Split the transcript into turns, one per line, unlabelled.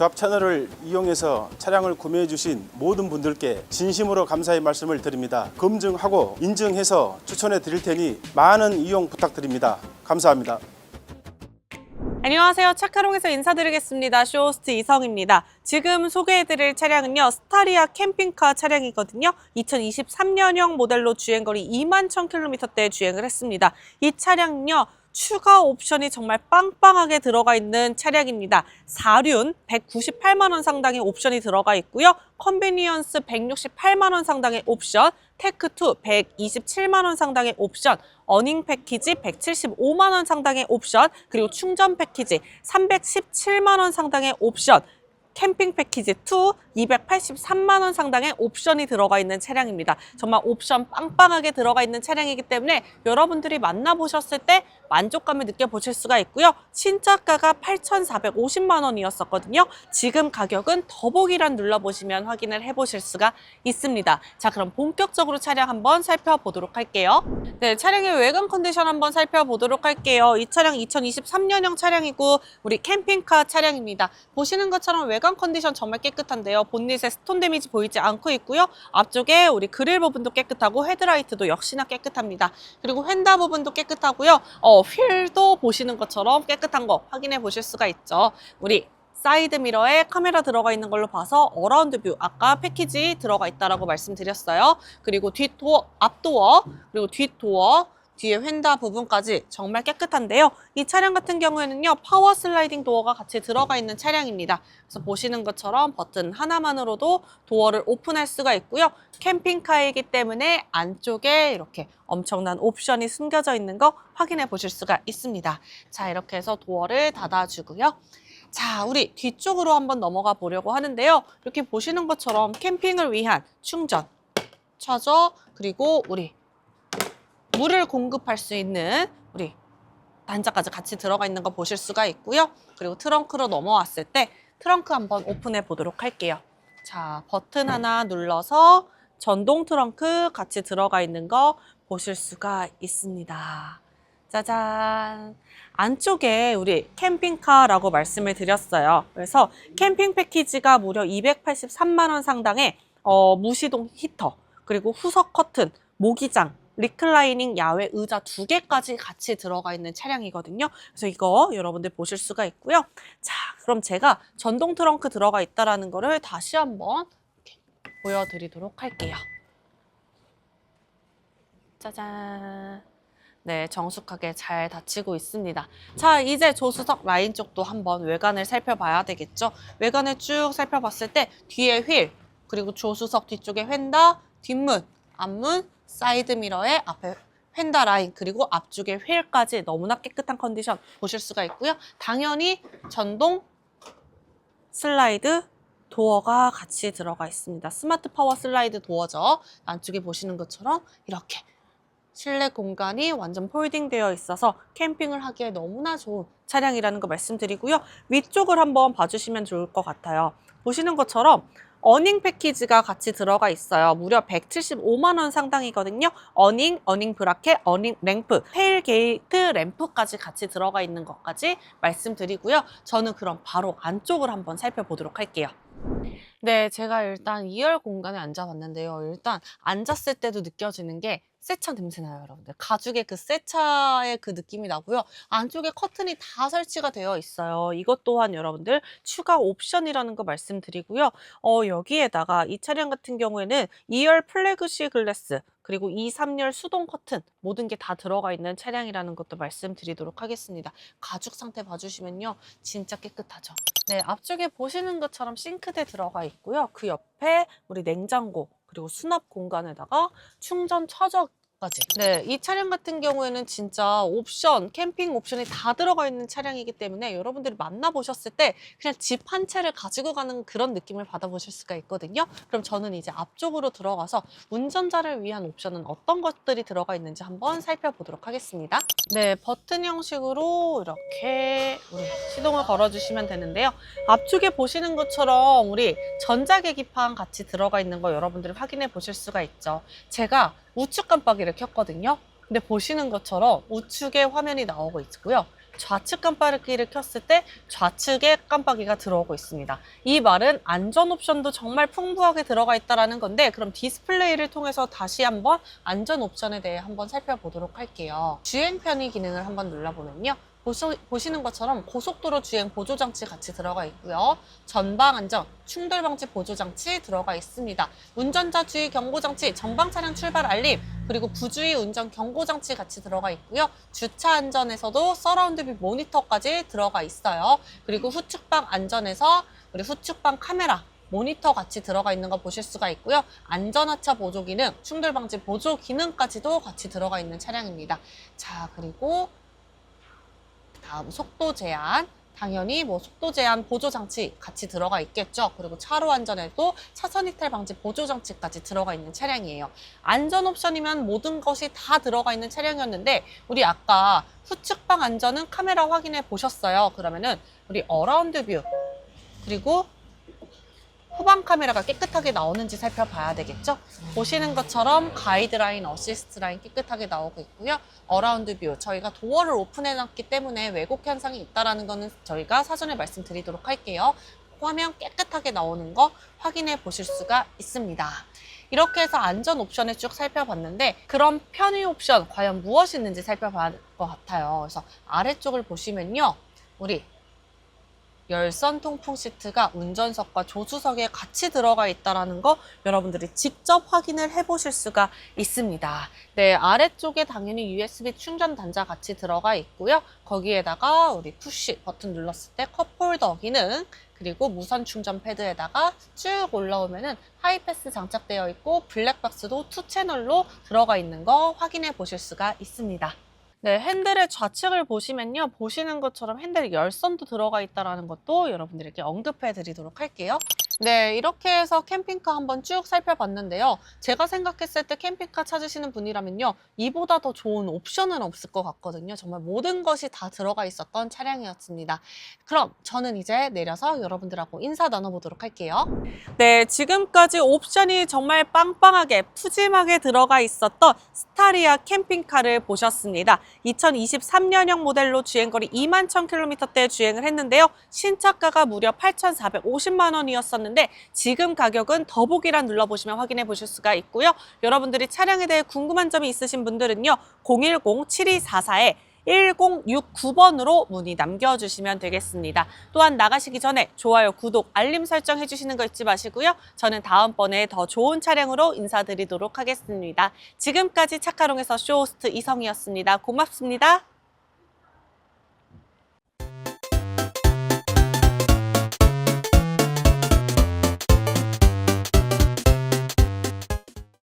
조합 채널을 이용해서 차량을 구매해 주신 모든 분들께 진심으로 감사의 말씀을 드립니다. 검증하고 인증해서 추천해 드릴 테니 많은 이용 부탁드립니다. 감사합니다.
안녕하세요. 차카롱에서 인사드리겠습니다. 쇼호스트 이성입니다. 지금 소개해드릴 차량은요. 스타리아 캠핑카 차량이거든요. 2023년형 모델로 주행거리 2만 1000km대 주행을 했습니다. 이 차량은요. 추가 옵션이 정말 빵빵하게 들어가 있는 차량입니다. 4륜 198만 원 상당의 옵션이 들어가 있고요. 컨비니언스 168만 원 상당의 옵션, 테크2 127만 원 상당의 옵션, 어닝 패키지 175만 원 상당의 옵션, 그리고 충전 패키지 317만 원 상당의 옵션, 캠핑 패키지 2 283만 원 상당의 옵션이 들어가 있는 차량입니다. 정말 옵션 빵빵하게 들어가 있는 차량이기 때문에 여러분들이 만나보셨을 때 만족감을 느껴보실 수가 있고요. 신차가가 8,450만 원이었었거든요. 지금 가격은 더보기란 눌러보시면 확인을 해보실 수가 있습니다. 자, 그럼 본격적으로 차량 한번 살펴보도록 할게요. 네, 차량의 외관 컨디션 한번 살펴보도록 할게요. 이 차량 2023년형 차량이고 우리 캠핑카 차량입니다. 보시는 것처럼 외관 컨디션 정말 깨끗한데요. 본닛에 스톤 데미지 보이지 않고 있고요. 앞쪽에 우리 그릴 부분도 깨끗하고 헤드라이트도 역시나 깨끗합니다. 그리고 휀다 부분도 깨끗하고요. 어, 휠도 보시는 것처럼 깨끗한 거 확인해 보실 수가 있죠. 우리 사이드 미러에 카메라 들어가 있는 걸로 봐서 어라운드 뷰 아까 패키지 들어가 있다라고 말씀드렸어요. 그리고 뒷도어, 앞도어, 그리고 뒷도어, 뒤에 휀다 부분까지 정말 깨끗한데요. 이 차량 같은 경우에는요, 파워 슬라이딩 도어가 같이 들어가 있는 차량입니다. 그래서 보시는 것처럼 버튼 하나만으로도 도어를 오픈할 수가 있고요. 캠핑카이기 때문에 안쪽에 이렇게 엄청난 옵션이 숨겨져 있는 거 확인해 보실 수가 있습니다. 자, 이렇게 해서 도어를 닫아주고요. 자, 우리 뒤쪽으로 한번 넘어가 보려고 하는데요. 이렇게 보시는 것처럼 캠핑을 위한 충전, 차저, 그리고 우리 물을 공급할 수 있는 우리 단자까지 같이 들어가 있는 거 보실 수가 있고요. 그리고 트렁크로 넘어왔을 때 트렁크 한번 오픈해 보도록 할게요. 자, 버튼 하나 눌러서 전동 트렁크 같이 들어가 있는 거 보실 수가 있습니다. 짜잔. 안쪽에 우리 캠핑카라고 말씀을 드렸어요. 그래서 캠핑 패키지가 무려 283만 원 상당의 어, 무시동 히터, 그리고 후석 커튼, 모기장, 리클라이닝 야외 의자 두 개까지 같이 들어가 있는 차량이거든요. 그래서 이거 여러분들 보실 수가 있고요. 자, 그럼 제가 전동 트렁크 들어가 있다라는 거를 다시 한번 보여드리도록 할게요. 짜잔. 네, 정숙하게 잘 닫히고 있습니다. 자, 이제 조수석 라인 쪽도 한번 외관을 살펴봐야 되겠죠. 외관을 쭉 살펴봤을 때 뒤에 휠, 그리고 조수석 뒤쪽에 휀다, 뒷문, 앞문, 사이드 미러에 앞에 휀다 라인 그리고 앞쪽에 휠까지 너무나 깨끗한 컨디션 보실 수가 있고요. 당연히 전동 슬라이드 도어가 같이 들어가 있습니다. 스마트 파워 슬라이드 도어죠. 안쪽에 보시는 것처럼 이렇게 실내 공간이 완전 폴딩되어 있어서 캠핑을 하기에 너무나 좋은 차량이라는 거 말씀드리고요. 위쪽을 한번 봐주시면 좋을 것 같아요. 보시는 것처럼 어닝 패키지가 같이 들어가 있어요. 무려 175만 원 상당이거든요. 어닝, 어닝 브라켓, 어닝 램프, 테일 게이트 램프까지 같이 들어가 있는 것까지 말씀드리고요. 저는 그럼 바로 안쪽을 한번 살펴보도록 할게요. 네, 제가 일단 2열 공간에 앉아봤는데요. 일단 앉았을 때도 느껴지는 게 세차 냄새 나요, 여러분들. 가죽의 그 세차의 그 느낌이 나고요. 안쪽에 커튼이 다 설치가 되어 있어요. 이것 또한 여러분들 추가 옵션이라는 거 말씀드리고요. 어, 여기에다가 이 차량 같은 경우에는 2열 플래그시 글래스 그리고 2, 3열 수동 커튼 모든 게 다 들어가 있는 차량이라는 것도 말씀드리도록 하겠습니다. 가죽 상태 봐주시면요. 진짜 깨끗하죠. 네, 앞쪽에 보시는 것처럼 싱크대 들어가 있고요. 그 옆에 우리 냉장고 그리고 수납 공간에다가 충전 차저까지. 네, 이 차량 같은 경우에는 진짜 옵션, 캠핑 옵션이 다 들어가 있는 차량이기 때문에 여러분들이 만나보셨을 때 그냥 집 한 채를 가지고 가는 그런 느낌을 받아보실 수가 있거든요. 그럼 저는 이제 앞쪽으로 들어가서 운전자를 위한 옵션은 어떤 것들이 들어가 있는지 한번 살펴보도록 하겠습니다. 네, 버튼 형식으로 이렇게 시동을 걸어주시면 되는데요. 앞쪽에 보시는 것처럼 우리 전자계기판 같이 들어가 있는 거 여러분들이 확인해 보실 수가 있죠. 제가 우측 깜빡이를 켰거든요. 근데 보시는 것처럼 우측에 화면이 나오고 있고요. 좌측 깜빡이를 켰을 때 좌측에 깜빡이가 들어오고 있습니다. 이 말은 안전 옵션도 정말 풍부하게 들어가 있다는 건데 그럼 디스플레이를 통해서 다시 한번 안전 옵션에 대해 한번 살펴보도록 할게요. 주행 편의 기능을 한번 눌러보면요. 보시, 보시는 것처럼 고속도로 주행 보조장치 같이 들어가 있고요. 전방 안전, 충돌 방지 보조장치 들어가 있습니다. 운전자 주의 경고장치, 전방 차량 출발 알림, 그리고 부주의 운전 경고장치 같이 들어가 있고요. 주차 안전에서도 서라운드 뷰 모니터까지 들어가 있어요. 그리고 후측방 안전에서 우리 후측방 카메라, 모니터 같이 들어가 있는 거 보실 수가 있고요. 안전하차 보조 기능, 충돌 방지 보조 기능까지도 같이 들어가 있는 차량입니다. 자, 그리고 다음 속도 제한. 당연히 뭐 속도 제한 보조 장치 같이 들어가 있겠죠. 그리고 차로 안전에도 차선 이탈 방지 보조 장치까지 들어가 있는 차량이에요. 안전 옵션이면 모든 것이 다 들어가 있는 차량이었는데 우리 아까 후측방 안전은 카메라 확인해 보셨어요. 그러면은 우리 어라운드 뷰 그리고 후방 카메라가 깨끗하게 나오는지 살펴봐야 되겠죠? 보시는 것처럼 가이드라인, 어시스트 라인 깨끗하게 나오고 있고요. 어라운드 뷰, 저희가 도어를 오픈해놨기 때문에 왜곡 현상이 있다는 거는 저희가 사전에 말씀드리도록 할게요. 화면 깨끗하게 나오는 거 확인해 보실 수가 있습니다. 이렇게 해서 안전 옵션을 쭉 살펴봤는데 그럼 편의 옵션 과연 무엇이 있는지 살펴봐야 될것 같아요. 그래서 아래쪽을 보시면요. 우리 열선 통풍 시트가 운전석과 조수석에 같이 들어가 있다는 거 여러분들이 직접 확인을 해보실 수가 있습니다. 네, 아래쪽에 당연히 USB 충전 단자 같이 들어가 있고요. 거기에다가 우리 푸시 버튼 눌렀을 때 컵홀더 기능 그리고 무선 충전 패드에다가 쭉 올라오면은 하이패스 장착되어 있고 블랙박스도 투 채널로 들어가 있는 거 확인해 보실 수가 있습니다. 네, 핸들의 좌측을 보시면요. 보시는 것처럼 핸들 열선도 들어가 있다는 것도 여러분들에게 언급해 드리도록 할게요. 네, 이렇게 해서 캠핑카 한번 쭉 살펴봤는데요. 제가 생각했을 때 캠핑카 찾으시는 분이라면요. 이보다 더 좋은 옵션은 없을 것 같거든요. 정말 모든 것이 다 들어가 있었던 차량이었습니다. 그럼 저는 이제 내려서 여러분들하고 인사 나눠보도록 할게요. 네, 지금까지 옵션이 정말 빵빵하게 푸짐하게 들어가 있었던 스타리아 캠핑카를 보셨습니다. 2023년형 모델로 주행거리 2만 1000km대 주행을 했는데요. 신차가가 무려 8,450만 원이었 었는데 지금 가격은 더보기란 눌러보시면 확인해 보실 수가 있고요. 여러분들이 차량에 대해 궁금한 점이 있으신 분들은요. 010-7244에 1069번으로 문의 남겨주시면 되겠습니다. 또한 나가시기 전에 좋아요, 구독, 알림 설정 해주시는 거 잊지 마시고요. 저는 다음번에 더 좋은 차량으로 인사드리도록 하겠습니다. 지금까지 차카롱에서 쇼호스트 이성이었습니다. 고맙습니다.